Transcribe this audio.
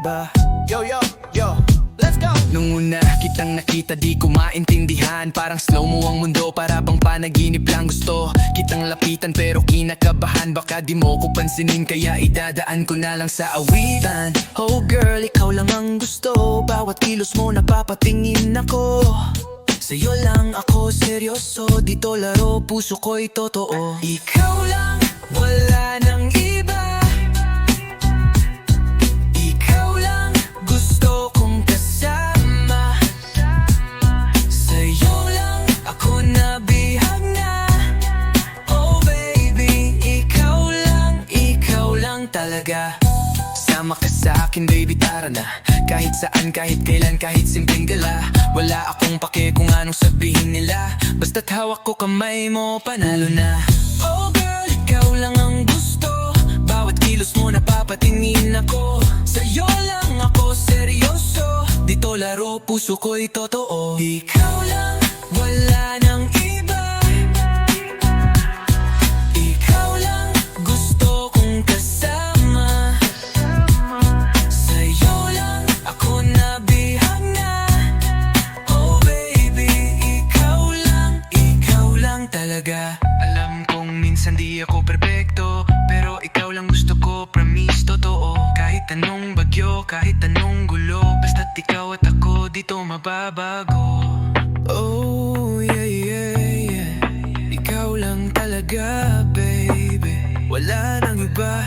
iba Yo, yo, yo, let's go! Nung una kitang nakita di ko maintindihan. Parang slow mo ang mundo para bang panaginip lang gusto. Kitang lapitan pero kinakabahan. Baka di mo ko pansinin kaya idadaan ko na lang sa awitan. Oh girl, ikaw lang ang gusto. Bawat kilos mo napapatingin ako. Sa'yo lang ako seryoso. Dito laro, puso ko'y totoo. Ikaw lang, talaga. Sama ka sa akin baby tara na. Kahit saan, kahit kailan, kahit simpleng gala. Wala akong pake kung anong sabihin nila. Basta't hawak ko kamay mo, panalo na. Oh girl, ikaw lang ang gusto. Bawat kilos mo napapatingin ako. Sa'yo lang ako seryoso. Dito laro, puso ko'y totoo. Ikaw lang, minsan di ako perpekto Pero ikaw lang gusto ko, promise totoo. Kahit anong bagyo, kahit anong gulo Basta't ikaw at ako dito mababago. Oh yeah yeah yeah. Ikaw lang talaga baby. Wala nang iba